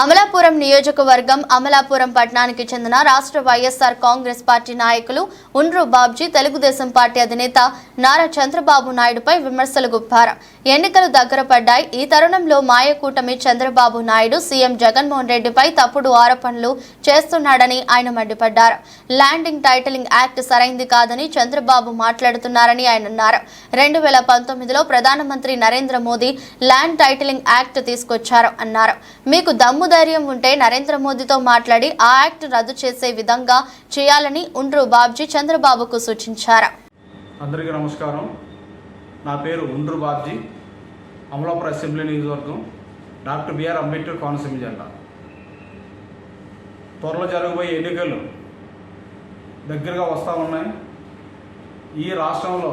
అమలాపురం నియోజకవర్గం అమలాపురం పట్టణానికి చెందిన రాష్ట్ర వైఎస్ఆర్ కాంగ్రెస్ పార్టీ నాయకులు ఉండ్రు బాబ్జీ తెలుగుదేశం పార్టీ అధినేత నారా చంద్రబాబు నాయుడుపై విమర్శలు గుప్పారు. ఎన్నికలు దగ్గర పడ్డాయి. ఈ తరుణంలో మాయకూటమి చంద్రబాబు నాయుడు సీఎం జగన్మోహన్ రెడ్డిపై తప్పుడు ఆరోపణలు చేస్తున్నాడని ఆయన మండిపడ్డారు. ల్యాండింగ్ టైటిలింగ్ యాక్ట్ సరైంది కాదని చంద్రబాబు మాట్లాడుతున్నారని ఆయన అన్నారు. రెండు వేల పంతొమ్మిదిలో ప్రధానమంత్రి Narendra Modi land titling act తీసుకొచ్చారు అన్నారు. మీకు దమ్ము ధైర్యం ఉంటే నరేంద్ర మోదీతో మాట్లాడి ఆ యాక్ట్ రద్దు చేసే విధంగా చేయాలని ఉండ్రు బాబ్జీ చంద్రబాబుకు సూచించారు. అందరికీ నమస్కారం. నా పేరు ఉండ్రు బాబ్జీ అమలాపురం అసెంబ్లీ నియోజకవర్గం డాక్టర్ బిఆర్ అంబేద్కర్ కోనసీమ జిల్లా. త్వరలో జరగబోయే ఎన్నికలు దగ్గరగా వస్తూ ఉన్నాయి. ఈ రాష్ట్రంలో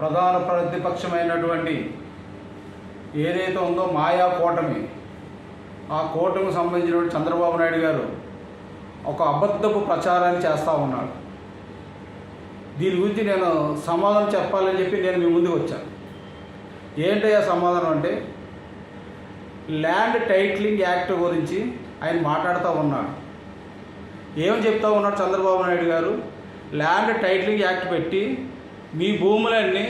ప్రధాన ప్రతిపక్షమైనటువంటి ఏదైతే ఉందో మాయా కూటమి ఆ కూటమికి సంబంధించిన చంద్రబాబు నాయుడు గారు ఒక అబద్ధపు ప్రచారాన్ని చేస్తూ ఉన్నాడు. దీని గురించి నేను సమాధానం చెప్పాలని చెప్పి నేను మీ ముందుకు వచ్చాను ఏంటయ్యా సమాధానం అంటే ల్యాండ్ టైటిలింగ్ యాక్ట్ గురించి ఆయన మాట్లాడుతూ ఉన్నాడు. ఏం చెప్తా ఉన్నాడు చంద్రబాబు నాయుడు గారు? ల్యాండ్ టైటిలింగ్ యాక్ట్ పెట్టి మీ భూములన్నీ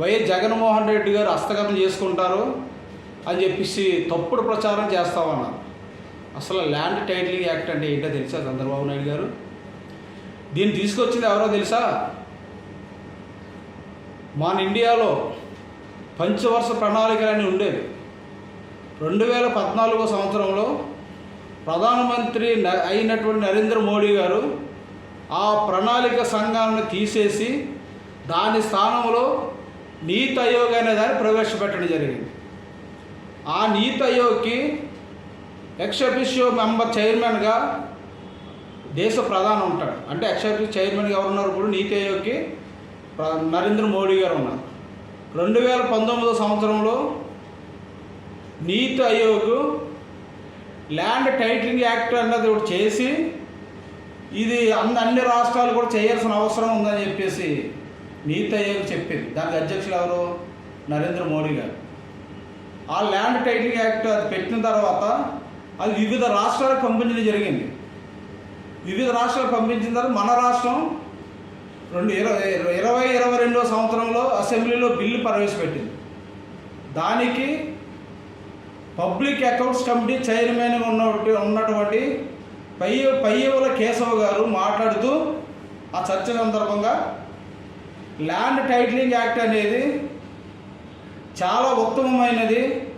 వైఎస్ జగన్మోహన్ రెడ్డి గారు హస్తగతం చేసుకుంటారు అని చెప్పేసి తప్పుడు ప్రచారం చేస్తామన్నారు అసలు ల్యాండ్ టైటిలింగ్ యాక్ట్ అంటే ఏంటో తెలుసా చంద్రబాబు నాయుడు గారు? దీన్ని తీసుకొచ్చింది ఎవరో తెలుసా? మన ఇండియాలో పంచవర్ష ప్రణాళికలన్నీ ఉండేవి. రెండు వేల పద్నాలుగో సంవత్సరంలో ప్రధానమంత్రి అయినటువంటి నరేంద్ర మోడీ గారు ఆ ప్రణాళిక సంఘాలను తీసేసి దాని స్థానంలో నీతి ఆయోగ్ అనే దాన్ని ప్రవేశపెట్టడం జరిగింది. ఆ నీతి ఆయోగ్కి ఎక్సఫిషియో మెంబర్ చైర్మన్గా దేశ ప్రధాని ఉంటాడు. అంటే ఎక్సైజ్ చైర్మన్గా ఎవరు ఉన్నారు ఇప్పుడు నీతి ఆయోగ్కి నరేంద్ర మోడీ గారు ఉన్నారు. రెండు వేల పంతొమ్మిదో సంవత్సరంలో నీతి ఆయోగ్ ల్యాండ్ టైటిలింగ్ యాక్ట్ అన్నది ఒకటి చేసి ఇది అన్ని అన్ని రాష్ట్రాలు కూడా చేయాల్సిన అవసరం ఉందని చెప్పేసి నీతి ఆయోగ్ చెప్పింది. దానికి అధ్యక్షులు ఎవరు? నరేంద్ర మోడీ గారు. ఆ ల్యాండ్ టైటిలింగ్ యాక్ట్ అది పెట్టిన తర్వాత అది వివిధ రాష్ట్రాలకు పంపించడం జరిగింది. వివిధ రాష్ట్రాలకు పంపించిన తర్వాత మన రాష్ట్రం రెండు ఇరవై ఇరవై ఇరవై రెండో సంవత్సరంలో అసెంబ్లీలో బిల్లు ప్రవేశపెట్టింది. దానికి పబ్లిక్ అకౌంట్స్ కమిటీ చైర్మన్ ఉన్నటువంటి ఉన్నటువంటి పై పయ్యవుల కేశవ గారు మాట్లాడుతూ ఆ చర్చ సందర్భంగా ల్యాండ్ టైటిలింగ్ యాక్ట్ అనేది చాలా ఉత్తమమైనది.